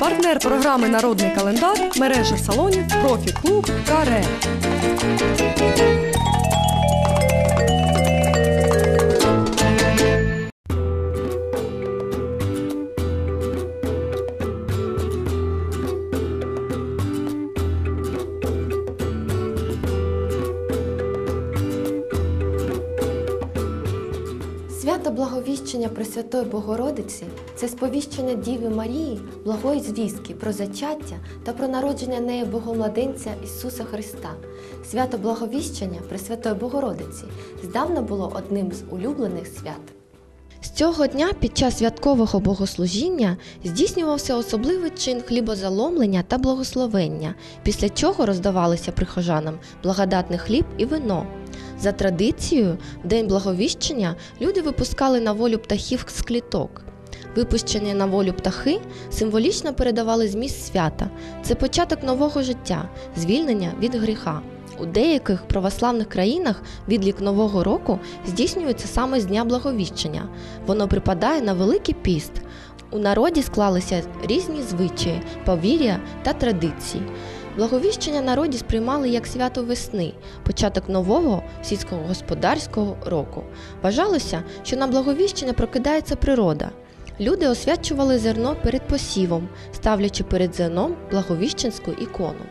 Партнер програми Народний календар мережа салонів Профі Клуб Каре. Свято Благовіщення Пресвятої Богородиці це сповіщення Діви Марії, благої звістки про зачаття та про народження неї Богомладенця Ісуса Христа. Свято Благовіщення Пресвятої Богородиці здавна було одним з улюблених свят. З цього дня під час святкового богослужіння здійснювався особливий чин хлібозаломлення та благословення, після чого роздавалися прихожанам благодатний хліб і вино. За традицією, в день благовіщення люди випускали на волю птахів з кліток. Випущені на волю птахи символічно передавали зміст свята. Це початок нового життя, звільнення від гріха. У деяких православних країнах відлік Нового року здійснюється саме з Дня Благовіщення. Воно припадає на Великий піст. У народі склалися різні звичаї, повір'я та традиції. Благовіщення народі сприймали як свято весни, початок нового сільськогосподарського року. Вважалося, що на благовіщення прокидається природа. Люди освячували зерно перед посівом, ставлячи перед зерном благовіщенську ікону.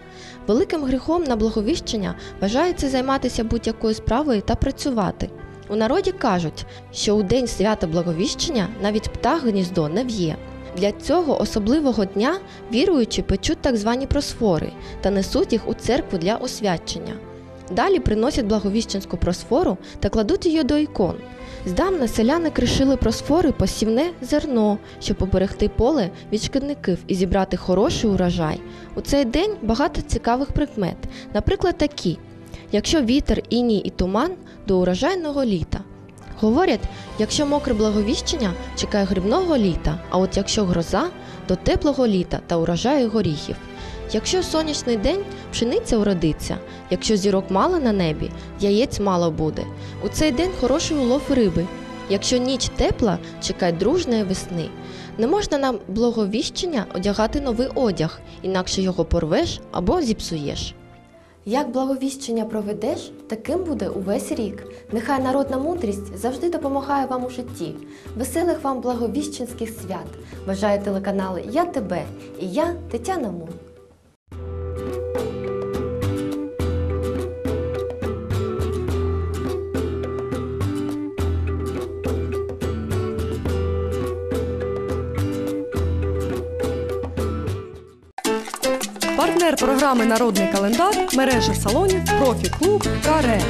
Великим гріхом на благовіщення вважається займатися будь-якою справою та працювати. У народі кажуть, що у день свята Благовіщення навіть птах гніздо не в'є. Для цього особливого дня віруючі печуть так звані просфори та несуть їх у церкву для освячення. Далі приносять благовіщенську просфору та кладуть її до ікон. Здавна селяни кришили просфори посівне зерно, щоб поберегти поле від шкідників і зібрати хороший урожай. У цей день багато цікавих прикмет, наприклад, такі: якщо вітер, іній і туман до урожайного літа. Говорять, якщо мокре благовіщення чекає грибного літа, а от якщо гроза, то теплого літа та урожаю горіхів. Якщо сонячний день, пшениця уродиться, якщо зірок мало на небі, яєць мало буде. У цей день хороший улов риби. Якщо ніч тепла, чекай дружної весни. Не можна на благовіщення одягати новий одяг, інакше його порвеш або зіпсуєш. Як благовіщення проведеш, таким буде увесь рік. Нехай народна мудрість завжди допомагає вам у житті. Веселих вам благовіщенських свят. Бажаю телеканали Я Тебе і я Тетяна Мун. Партнер програми Народний календар мережа салонів Профі Клуб Каре.